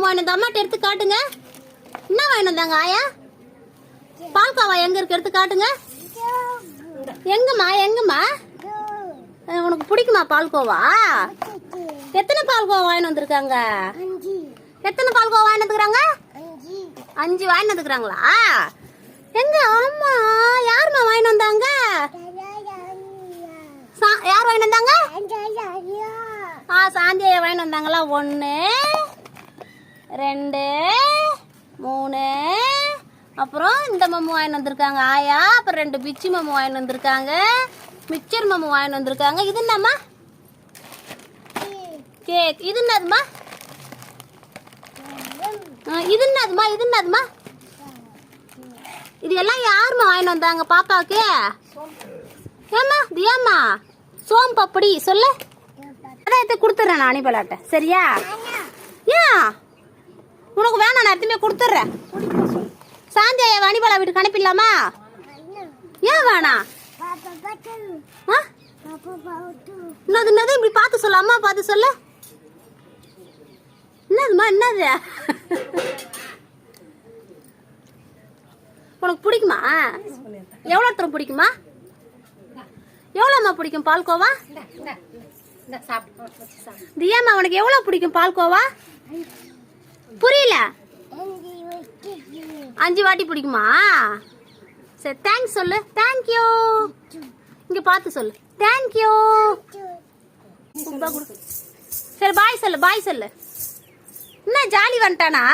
மாமா வாங்கினது அம்மாட்ட எடுத்து காட்டுங்க. என்ன வாங்கிட்டு வந்தாங்க ஆயா? பால்கோவா எங்க இருக்கு? எடுத்து காட்டுங்க. எங்கம்மா எங்கம்மா? உனக்கு பிடிக்குமா பால்கோவா? எத்தனை பால்கோவா வாங்கிட்டு வந்திருக்காங்க? எத்தனை பால்கோவா வாங்கிட்டு வந்துக்கிறாங்க? அஞ்சு. வாங்கிட்டு வந்துக்கிறாங்களா? எங்க ஆமா யாரும்மா வாங்கிட்டு வந்தாங்க? யார் வாங்கிட்டு வந்தாங்க? ஆ சாந்தியை வாங்கிட்டு வந்தாங்களா? ஒன்று ரெண்டு மூணு. அப்புறம் இந்த மம்மு வாங்கிட்டு வந்திருக்காங்க. ஆயா அப்புறம் ரெண்டு பிச்சி மம்மு வாங்கிட்டு வந்திருக்காங்க. மிக்சர் மம்மு வாங்கிட்டு வந்திருக்காங்க. இது என்னம்மா? கேக். இது என்னதுமா இது என்னதுமா இது என்னதுமா இது எல்லாம் யாரும்மா வாங்கிட்டு வந்தாங்க? பாப்பாவுக்கு? ஏம்மா? தியாம்மா சோம் பப்படி சொல்லு. அதான் எடுத்து கொடுத்துட்றேன் நான் அனிபலாட்ட. சரியா? ஏன்? எடுத்துமே கொடுத்துட்றேன். சாந்தியா அனிபலா வீட்டுக்கு அனுப்பிடலாமா? ஏன் வேணாம் ஆ? என்னது என்னது? இப்படி பார்த்து சொல்லு அம்மா பார்த்து சொல்லு. என்னதுமா என்னது? உனக்கு பிடிக்குமா? எவ்வளோ தூரம் பிடிக்குமா? எவ்வளோம்மா பிடிக்கும் பால்கோவா தியாமா உனக்கு எவ்வளோ பிடிக்கும் பால்கோவா புரியல. அஞ்சு வாட்டி பிடிக்குமா? சரி தேங்க்ஸ் சொல்லு. தேங்க்யூ இங்கே பார்த்து சொல்லு. தேங்க்யூ சரி பாய் சொல்லு பாய் சொல்லு. என்ன ஜாலி வந்துட்டானா?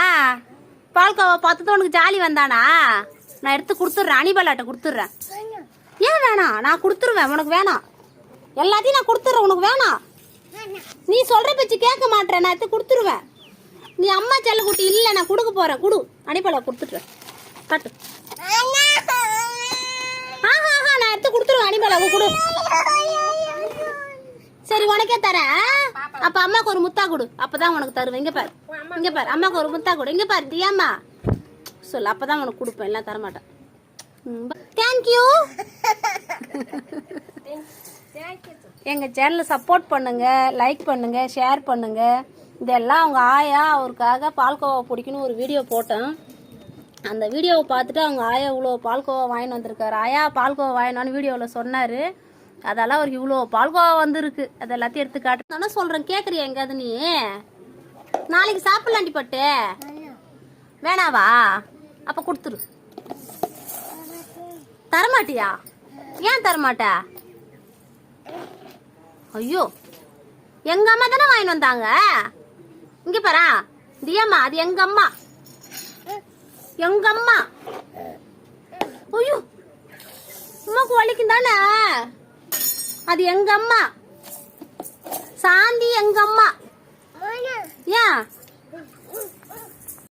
பால்கோவா பார்த்ததும் உனக்கு ஜாலி வந்தானா? நான் எடுத்து கொடுத்துட்றேன் அனிபாலாட்ட கொடுத்துட்றேன். ஏன் வேணாம் நான் கொடுத்துருவேன் உனக்கு வேணாம் எல்லாத்தையும் நான் கொடுத்துட்றேன் உனக்கு வேணாம் நீ சொல்கிற பேச்சு கேட்க மாட்டேன் நான் எடுத்து கொடுத்துருவேன். நீ அம்மா செல்லக்குட்டி இல்லை நான் கொடுக்க போறேன். கொடு. அனிபாலா கொடுத்துட்றேன் கட்டு. ஆஹா ஆஹா நான் எடுத்து கொடுத்துருவேன் அனிபாலா கொடு. சரி உனக்கே தரேன். அப்ப அம்மாக்கு ஒரு முத்தா கொடு. அப்பதான் உனக்கு தருவேன். இங்க பாரு. இங்க பாரு. அம்மாக்கு ஒரு முத்தா கொடு. இங்க பாரு தியாம்மா. சொல்லு அப்பதான் உனக்கு கொடுப்பேன். எல்லாம் தரமாட்டேன். தேங்க்யூ எங்கள் சேனலை சப்போர்ட் பண்ணுங்க லைக் பண்ணுங்க ஷேர் பண்ணுங்க. இதெல்லாம் அவங்க ஆயா அவருக்காக பால்கோவா பிடிக்குன்னு ஒரு வீடியோ போட்டேன். அந்த வீடியோவை பார்த்துட்டு அவங்க ஆயா இவ்வளோ பால்கோவா வாங்கின்னு வந்திருக்காரு. ஆயா பால்கோவா வாங்கினான்னு வீடியோவில் சொன்னார். அதெல்லாம் அவருக்கு இவ்வளோ பால்கோவா வந்திருக்கு. அது எல்லாத்தையும் எடுத்து காட்டு தானே சொல்கிறேன் கேட்குறியா எங்கேயாவது நீ? நாளைக்கு சாப்பிட்லாண்டி பட்டு. வேணாவா? அப்போ கொடுத்துரு. தரமாட்டியா? ஏன் தரமாட்ட? ஐயோ. எங்க அம்மா தானே வாங்கிட்டு வந்தாங்க? இங்க பாரா. தியம்மா அது எங்க அம்மா? எங்க அம்மா? ஐயோ அம்மாக்கு வலிக்கும் தானே? அது எங்க அம்மா? சாந்தி எங்க அம்மா? ஏன்?